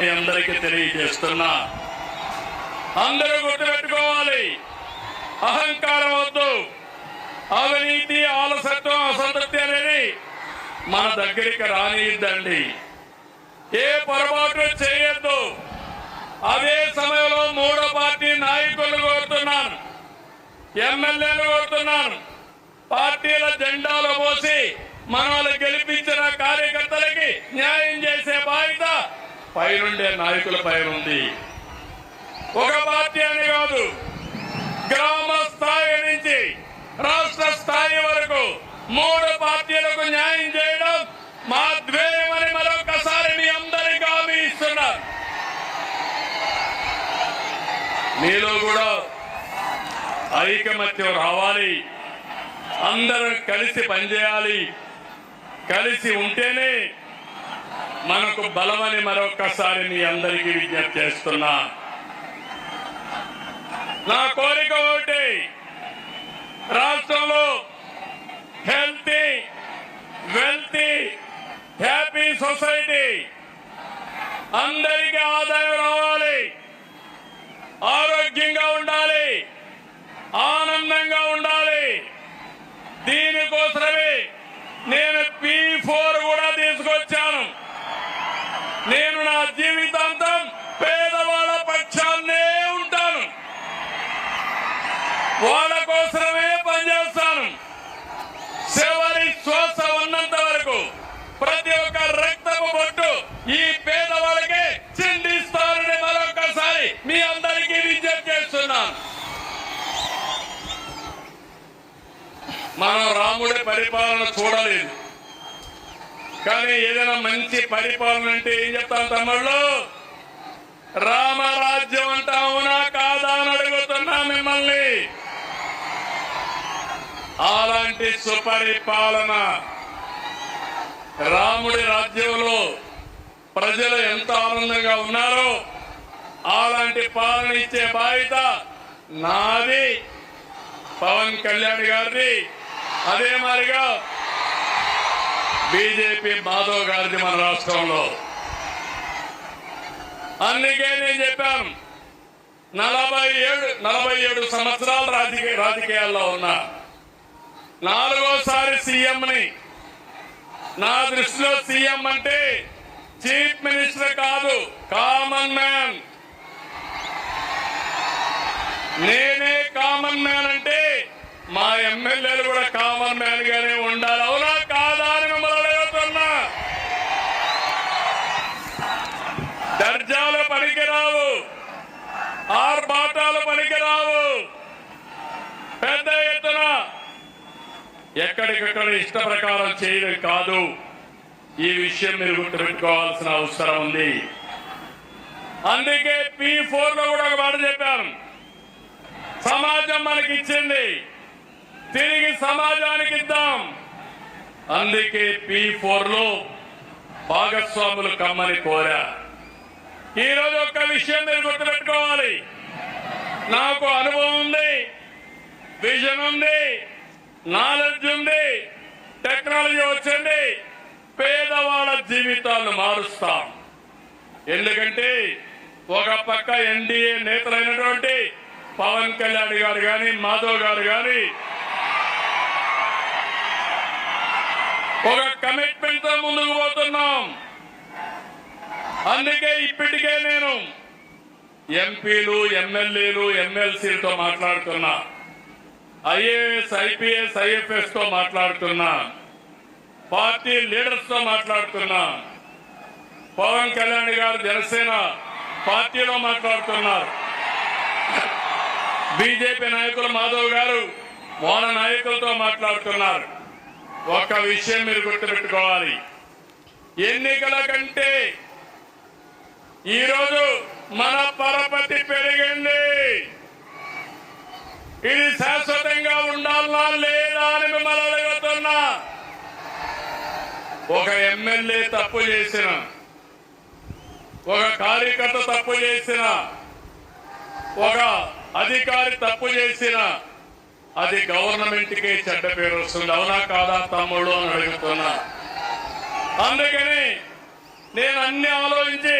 మీ అందరికీ తెలియజేస్తున్నా. అందరూ గుర్తుపెట్టుకోవాలి. అహంకారం వద్దు. అవినీతి ఆలసత్వం అసంతృప్తి అనేది మన దగ్గరికి రానియద్దండి ఏ పొరపాటు చేయొద్దు. అదే సమయంలో మూడో పార్టీ నాయకులు కోరుతున్నాను. ఎమ్మెల్యేలు కోరుతున్నాను. పార్టీల జెండాలు పోసి మనల్ని గెలిపించిన కార్యకర్తలకి న్యాయం చేయాలి. పైనుండే నాయకుల పైన ఉంది ఒక పార్టీ అని కాదు గ్రామ స్థాయి నుంచి రాష్ట్ర స్థాయి వరకు మూడు పార్టీలకు న్యాయం చేయడం మా ధ్యేయమని మరొకసారి మీ అందరికీ హామీ ఇస్తున్నారు మీలో కూడా ఐకమత్యం రావాలి. అందరం కలిసి పనిచేయాలి. కలిసి ఉంటేనే మనకు బలమని మరొకసారి మీ అందరికీ విజ్ఞప్తి చేస్తున్నా. నా కోరిక ఒకటి రాష్ట్రంలో హెల్తీ వెల్తీ హ్యాపీ సొసైటీ అందరికీ ఆదాయం రావాలి ఆరోగ్యంగా ఉండాలి ఆనందంగా ఉండాలి. దీని నేను పి ఫోర్ కూడా తీసుకొచ్చాను నేను నా జీవితాంతం పేదవాళ్ళ పక్షాన్నే ఉంటాను వాళ్ళ కోసమే పనిచేస్తాను. చివరి శ్వాస ఉన్నంత వరకు ప్రతి ఒక్క రక్తపు బొట్టు ఈ పేదవాళ్ళకి చిందిస్తానని మరొకసారి మీ అందరికీ విజ్ఞప్తి చేస్తున్నాను. మనం రాముడి పరిపాలన చూడలేదు. కానీ ఏదైనా మంచి పరిపాలన అంటే ఏం చెప్తాను తమ్ముళ్ళు? రామరాజ్యం అంటే అవునా కాదా అని అడుగుతున్నా మిమ్మల్ని అలాంటి సుపరిపాలన రాముడి రాజ్యంలో ప్రజలు ఎంత ఆనందంగా ఉన్నారో అలాంటి పాలన ఇచ్చే బాధ్యత నాది. పవన్ కళ్యాణ్ గారిది. అదే మాదిరిగా బీజేపీ మాధవ్ గారిది మన రాష్ట్రంలో. అందుకే నేను చెప్పాను నలభై ఏడు నలభై ఏడు సంవత్సరాలు రాజకీయ రాజకీయాల్లో ఉన్నా. నాలుగోసారి సీఎంని. నా దృష్టిలో సీఎం అంటే చీఫ్ మినిస్టర్ కాదు కామన్ మ్యాన్. నేనే కామన్ మ్యాన్ అంటే మా ఎమ్మెల్యేలు కూడా కామన్ మ్యాన్ గానే ఉండాలి అవునా కాదా అని మిమ్మల్ని అడుగుతున్నా దర్జాలు పనికిరావు ఆర్భాటాలు పనికిరావు పెద్ద ఎత్తున ఎక్కడికక్కడ ఇష్ట ప్రకారం చేయడం కాదు. ఈ విషయం మీరు గుర్తుపెట్టుకోవాల్సిన అవసరం ఉంది. అందుకే పి ఫోర్లో కూడా ఒక మాట చెప్పాను. సమాజం మనకి ఇచ్చింది. తిరిగి సమాజానికి ఇద్దాం. అందుకే పి ఫోర్లో భాగస్వాములు కమ్మని కోరా. ఈరోజు ఒక్క విషయం మీరు గుర్తుపెట్టుకోవాలి. నాకు అనుభవం ఉంది విజన్ ఉంది. నాలెడ్జ్ ఉంది టెక్నాలజీ వచ్చింది పేదవాళ్ళ జీవితాలను మారుస్తాం. ఎందుకంటే ఒక పక్క ఎన్డీఏ నేతలైనటువంటి పవన్ కళ్యాణ్ గారు కానీ మాధవ్ గారు కానీ ఒక కమిట్మెంట్తో ముందుకు పోతున్నాం. అందుకే ఇప్పటికే నేను ఎంపీలు ఎమ్మెల్యేలు ఎమ్మెల్సీలతో మాట్లాడుతున్నా. ఐఏఎస్ ఐపీఎస్ ఐఎఫ్ఎస్తో మాట్లాడుతున్నా. పార్టీ లీడర్స్తో మాట్లాడుతున్నా. పవన్ కళ్యాణ్ గారు జనసేన పార్టీలో మాట్లాడుతున్నారు. బీజేపీ నాయకులు మాధవ్ గారు వాళ్ళ నాయకులతో మాట్లాడుతున్నారు. ఒక విషయం మీరు గుర్తుపెట్టుకోవాలి. ఎన్నికల కంటే ఈరోజు మన పరపతి పెరిగింది. ఇది ఒక ఎమ్మెల్యే తప్పు చేసిన ఒక కార్యకర్త తప్పు చేసిన ఒక అధికారి తప్పు చేసిన అది గవర్నమెంట్కి చెడ్డ పేరు వస్తుంది. అవునా కాదా తమ్ముడు అని అడుగుతున్నా. అందుకని నేను అన్ని ఆలోచించి